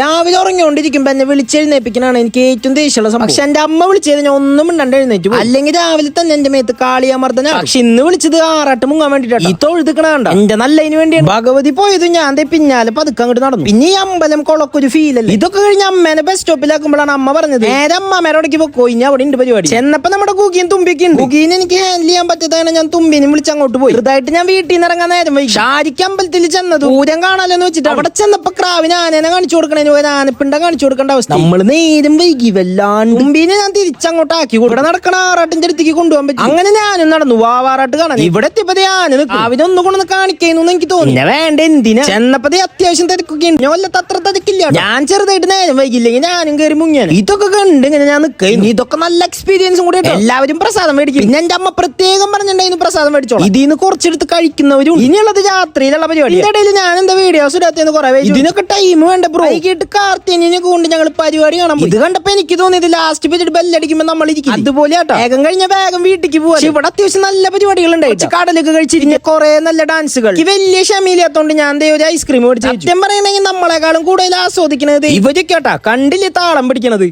രാവിലെ ഉറങ്ങിക്കൊണ്ടിരിക്കുമ്പോ എന്നെ വിളിച്ചെഴുന്നേപ്പിക്കണാണ് എനിക്ക് ഏറ്റവും ദേഷ്യമുള്ള സംഭവം. പക്ഷെ എന്റെ അമ്മ വിളിച്ചത് ഞാൻ ഒന്നും മിണ്ടാണ്ട് എഴുന്നേറ്റ്. അല്ലെങ്കിൽ രാവിലെ തന്നെ എന്റെ മേത്ത് കാളിയമർദ്ദന പക്ഷെ ഇന്ന് വിളിച്ചത് ആറാട്ട് മുങ്ങാൻ വേണ്ടിട്ടാണ് ഈ തൊഴുതുക്കണണ്ട എന്റെ നല്ലതിന് വേണ്ടിയാണ്. ഭഗവതി പോയത് ഞാൻ പിന്നാലെ പതുക്കെ അങ്ങോട്ട് നടന്നു. പിന്നെ ഈ അമ്പലം കൊളക്കൊരു ഫീൽ അല്ലേ? ഇതൊക്കെ കഴിഞ്ഞ് അമ്മേനെ ബസ് സ്റ്റോപ്പിലാക്കുമ്പോഴാണ് അമ്മ പറഞ്ഞത് നേരെ അമ്മമ്മേരോടേക്ക് പോയി ഇനി അവിടെ ഉണ്ട് പരിപാടി. ചെന്നപ്പോ നമ്മുടെ കുക്കിയും തുമ്പിക്കുണ്ട് കുക്കീനെ എനിക്ക് ഹാൻഡിൽ ചെയ്യാൻ പറ്റാത്തതാണ് ഞാൻ തുമ്പിനെ വിളിച്ച് അങ്ങോട്ട് പോയി. ഇതായിട്ട് ഞാൻ വീട്ടിൽ നിന്ന് ഇറങ്ങാൻ നേരം വൈകി. ഷാരിക്ക് അമ്പലത്തിൽ ചെന്നത് ദൂരം കാണാലോ എന്ന് വെച്ചിട്ട് അവിടെ ചെന്നപ്പോ ക്രാവിനെ ആനേനെ കാണിച്ചു കൊടുക്കണേന് ഒരു ആനപ്പിണ്ട കാണിച്ചു കൊടുക്കേണ്ട അവസ്ഥ. നമ്മൾ നേരം വൈകി വല്ലാണ്ട്. തുമ്പിനെ ഞാൻ തിരിച്ചങ്ങോട്ട് ആക്കി ഇവിടെ നടക്കണ ആറാട്ടിന്റെ അടുത്തേക്ക് കൊണ്ടുപോകാൻ പറ്റും. അങ്ങനെ ഞാനും നടന്നു. വാവാറാട്ട് കാണാൻ. ഇവിടെ എത്തിയപ്പോ ദേ ആന നിൽക്കും. രാവിലെ ഒന്നും കൊണ്ടൊന്ന് കാണിക്കുന്നു എനിക്ക് തോന്നി. പിന്നെ വേണ്ട എന്തിനാ? ചെന്നപ്പതേ അത്യാവശ്യം തിരക്കുകയും ഞാൻ വല്ലത്ത തത്ര തിരക്കില്ല ഞാൻ ചെറുതായിട്ട് നേരം വൈകില്ലെങ്കിൽ ഞാനും കയറി മുങ്ങിയാണ്. ഇതൊക്കെ കണ്ട് ഇങ്ങനെ ഞാൻ നിൽക്കുന്നു ഇതൊക്കെ നല്ല എക്സ്പീരിയൻസും കൂടെ എല്ലാവരും പ്രസാദം മേടിക്കും. പിന്നെ എന്റെ അമ്മ പ്രത്യേകം പറഞ്ഞിട്ടുണ്ടായിരുന്നു പ്രസാദം മേടിച്ചോളാം ഇതിന്ന് കുറച്ചെടുത്ത് കഴിക്കുന്നവരും ഇനിയുള്ളത് രാത്രിയിലുള്ള പരിപാടി ഇതിന്റെ ഇടയിൽ ഞാൻ എന്താ വീഡിയോസ് ഇടാത്തേന്ന് കുറെ ഇതിനൊക്കെ ടൈം വേണ്ട ബ്രോ വൈകിട്ട് കാർത്തിനെ കൊണ്ട് ഞങ്ങൾ പരിപാടി കാണാൻ. ഇത് കണ്ടപ്പോ എനിക്ക് തോന്നിയത് ലാസ്റ്റ് വെച്ചിട്ട് ബെല്ലടിക്കുമ്പോ നമ്മൾ ഇരിക്കും അതുപോലെ വേഗം കഴിഞ്ഞ വേഗം വീട്ടിക്ക് പോവാ ഇവിടെ അത്യാവശ്യം നല്ല പരിപാടികൾ ഉണ്ടായിട്ട് കടലൊക്കെ കഴിച്ചിരിക്കുന്ന കുറെ നല്ല ഡാൻസുകൾ. വലിയ ക്ഷമയില്ലാത്തോണ്ട് ഞാൻ ഒരു ഐസ്ക്രീം മേടിച്ചു സത്യം പറയണെങ്കിൽ നമ്മളെക്കാളും കൂടുതൽ ആസ്വദിക്കുന്നത് ഇവരൊക്കെ കേട്ടാ കണ്ടില്ലേ താളം പിടിക്കണത്?